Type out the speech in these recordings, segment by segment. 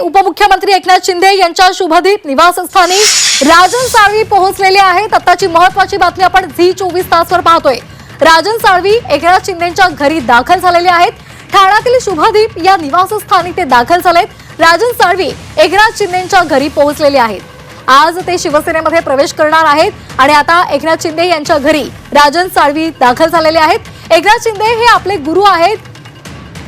उपमुख्यमंत्री एकनाथ शिंदे यांच्या शुभदीप निवासस्थानी राजन साळवी पोहोचलेले आहेत. आताची महत्वाची बातमी आपण झी चोवीस तासवर पाहतोय. राजन साळवी एकनाथ शिंदेच्या घरी दाखल झालेले आहेत. ठाण्यातील शुभदीप या निवासस्थानी ते दाखल झालेत. राजन साळवी एकनाथ शिंदेच्या घरी पोहोचलेले आहेत. आज ते शिवसेनेमध्ये प्रवेश करणार आहेत आणि आता एकनाथ शिंदे यांच्या घरी राजन साळवी दाखल झालेले आहेत. एकनाथ शिंदे हे आपले गुरु आहेत.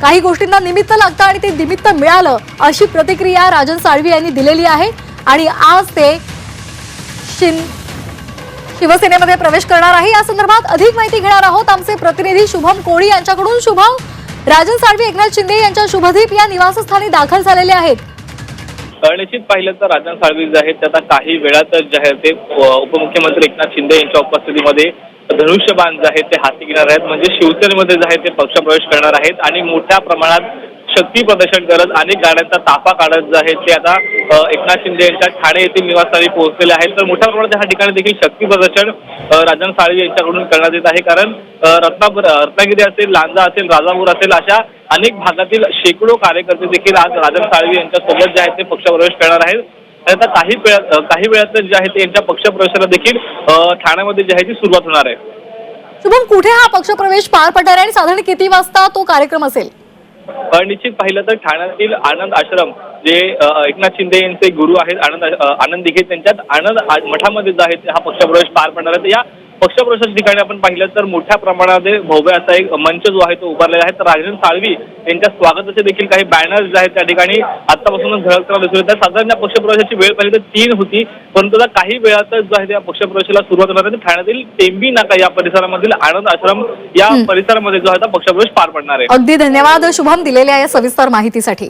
काही गोष्टींना निमित्त लागतं आणि ते निमित्त मिळालं अशी प्रतिक्रिया राजन साळवी यांनी दिलेली आहे. आणि आज ते शिन शिवसेनेमध्ये प्रवेश करणार आहे. या संदर्भात अधिक माहिती घेणार आहोत आमचे प्रतिनिधी शुभम कोळी यांच्याकडून. शुभम राजन साळवी एकनाथ शिंदे यांच्या शुभदीप या निवासस्थानी दाखल झालेले आहेत. निश्चित पाहिलं तर राजन साळवी जे आहेत आता काही वेळातच जे आहे ते उपमुख्यमंत्री एकनाथ शिंदे यांच्या उपस्थितीमध्ये धनुष्यबाण जे आहेत ते हाती घेणार आहेत. म्हणजे शिवसेनेमध्ये जे आहे ते पक्षप्रवेश करणार आहेत आणि मोठ्या प्रमाणात शक्ती प्रदर्शन करत अनेक गाड्यांचा ताफा काढत जे आहेत ते आता एकनाथ शिंदे यांच्या ठाणे येथील निवासस्थानी पोहोचलेले आहेत. तर मोठ्या प्रमाणात ह्या ठिकाणी देखील शक्ती प्रदर्शन राजन साळवी यांच्याकडून करण्यात येत आहे. कारण रत्नापूर रत्नागिरी असेल लांजा असेल राजापूर असेल अशा अनेक भागातील शेकडो कार्यकर्ते देखील आज राजन साळवी यांच्यासोबत जे आहेत ते पक्षप्रवेश करणार आहेत. आता काही वेळात काही वेळात जे आहे ते यांच्या पक्षप्रवेशाला देखील ठाण्यामध्ये जे आहे ती सुरुवात होणार आहे. शुभम कुठे हा पक्षप्रवेश पार पडणार आहे आणि साधारण किती वाजता तो कार्यक्रम असेल? निश्चित पाहिलं तर ठाण्यातील आनंद आश्रम जे एकनाथ शिंदे यांचे गुरु आहेत आनंद आनंद दिघे त्यांच्यात आनंद मठामध्ये जो आहे ते हा पक्षप्रवेश पार पडणार आहे. तर या पक्षप्रवेशाच्या ठिकाणी आपण पाहिलं तर मोठ्या प्रमाणामध्ये भव्य असा एक मंच जो आहे तो उभारलेला आहे. तर राजन साळवी यांच्या स्वागताचे देखील काही बॅनर्स जे आहेत त्या ठिकाणी आतापासूनच झळकताना दिसून येतात साधारण या पक्षप्रवेशाची वेळ पाहिली तर तीन होती. परंतु आता काही वेळातच जो आहे त्या पक्षप्रवेशाला सुरुवात होणार आहे. ठाण्यातील टेंबी नाका या परिसरामधील आनंद आश्रम या परिसरामध्ये जो आहे तो पक्षप्रवेश पार पडणार आहे. अगदी धन्यवाद. शुभम दिलेल्या या सविस्तर माहितीसाठी.